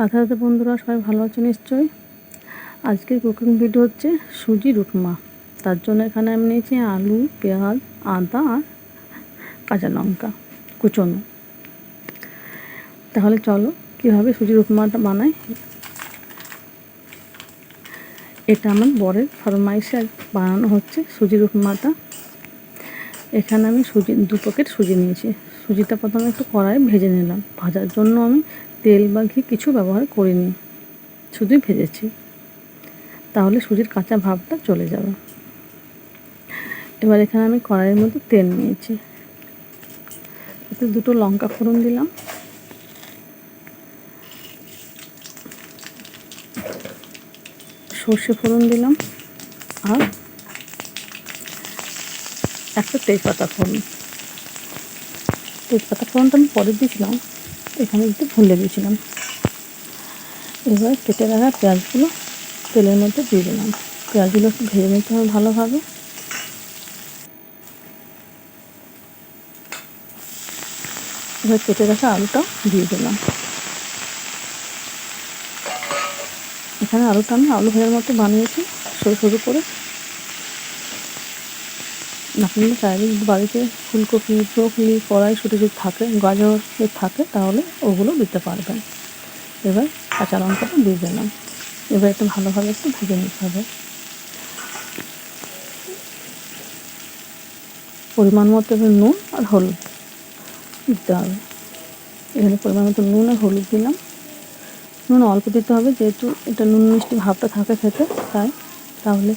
রাধা রাধা বন্ধুরা সবাই ভালো আছে নিশ্চয়ই। আজকের কুকিং ভিডিও হচ্ছে সুজি রুকমা। তার জন্য এখানে আমি নিয়েছি আলু, পেঁয়াজ, আদা আর কাঁচা লঙ্কা কুচনো। তাহলে চলো কীভাবে সুজি রুকমাটা বানাই? এটা আমার বরের ফরমাইশে বানানো হচ্ছে সুজি রুকমাটা। এখানে আমি সুজি, দু প্যাকেট সুজি নিয়েছি। সুজিটা প্রথমে একটু কড়াই ভেজে নিলাম। ভাজার জন্য আমি তেল বা ঘি কিছু ব্যবহার করিনি, শুধুই ভেজেছি। তাহলে সুজির কাঁচা ভাবটা চলে যাবে। এবার এখানে আমি কড়াইয়ের মধ্যে তেল নিয়েছি। এতে দুটো লঙ্কা ফোড়ন দিলাম। সর্ষে ফোড়ন দিলাম আর একটা তেজপাতা ফোড়ন। তেজপাতা ফোড়নটা আমি পরে দিয়েছিলাম। এখানে একটু ভুলে দিয়েছিলাম এবার কেটে রাখা পেঁয়াজগুলো তেলের মধ্যে দিয়ে দিলাম। পেঁয়াজগুলো একটু ভেজে নিতে হবে ভালোভাবে। এবার কেটে রাখা আলুটাও দিয়ে দিলাম। এখানে আলুটা আমি আলু ভাজার মতো বানিয়েছি, সরু সরু করে। আপনাদের চাইলে যদি বাড়িতে ফুলকপি, ব্রোকলি কড়াইশুটি যদি থাকে গাজর যদি থাকে, তাহলে ওগুলো দিতে পারবেন। এবার কাঁচা লঙ্কাটা দিয়ে দিলাম। এবার একটু ভালোভাবে একটু ভেজে নিতে হবে। পরিমাণ মতো এবার নুন আর হলুদ দিতে হবে। এখানে পরিমাণ মতো নুন আর হলুদ দিলাম। নুন অল্প দিতে হবে, যেহেতু এটা নুন মিষ্টি ভাবটা থাকে খেতে, তাই তাহলে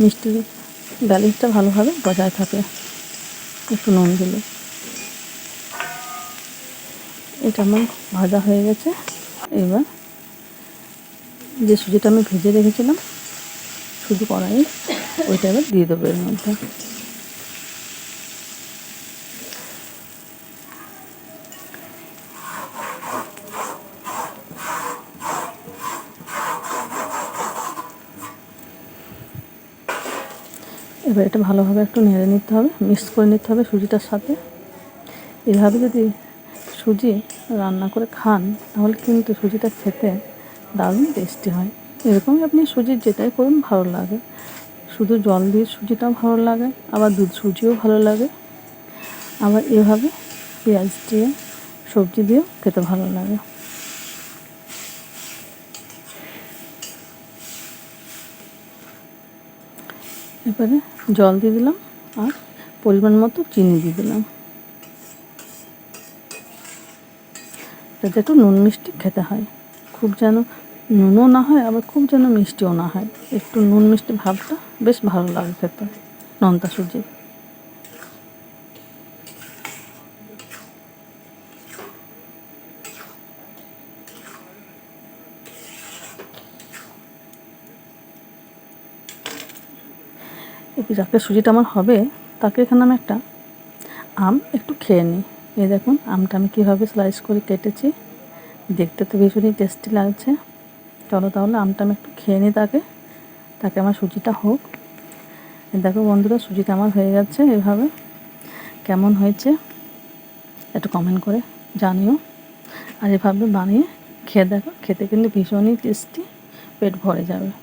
মিষ্টির ব্যালেন্সটা ভালোভাবে বজায় থাকে একটু নুন দিলে। এটা আমার ভাজা হয়ে গেছে। এবার যে সুজিটা আমি ভেজে রেখেছিলাম, শুধু কড়াই ওইটা এবার দিয়ে দেবো এর মধ্যে। এবার এটা ভালোভাবে একটু নেড়ে নিতে হবে, মিক্স করে নিতে হবে সুজিটার সাথে। এভাবে যদি সুজি রান্না করে খান, তাহলে কিন্তু সুজিটা খেতে দারুণ টেস্টি হয়। এরকমই আপনি সুজির যেটাই করুন, ভালো লাগে। শুধু জল দিয়ে সুজিটাও ভালো লাগে, আবার দুধ সুজিও ভালো লাগে। আবার এভাবে পেঁয়াজ দিয়ে, সবজি দিয়েও খেতে ভালো লাগে। এবারে জল দিয়ে দিলাম আর পরিমাণ মতো চিনি দিয়ে দিলাম। যাতে একটু নুন মিষ্টি খেতে হয়। খুব যেন নুনও না হয়, আবার খুব যেন মিষ্টিও না হয়। একটু নুন মিষ্টি ভাবটা বেশ ভালো লাগে খেতে, নন্তা সুজির। যাকে সুজিটা আমার হবে, তাকে এখানে আমি একটা আম একটু খেয়ে নিই। এই দেখুন, আমটা আমি কীভাবে স্লাইস করে কেটেছি। দেখতে তো ভীষণই টেস্টি লাগছে। চলো তাহলে আমটা আমি একটু খেয়ে নিই তাকে। তাকে আমার সুজিটা হোক। দেখো বন্ধুরা, সুজিটা আমার হয়ে যাচ্ছে এভাবে। কেমন হয়েছে? একটু কমেন্ট করে জানিও। আর এভাবে বানিয়ে খেয়ে দেখো, খেতে কিন্তু ভীষণই টেস্টি পেট ভরে যাবে।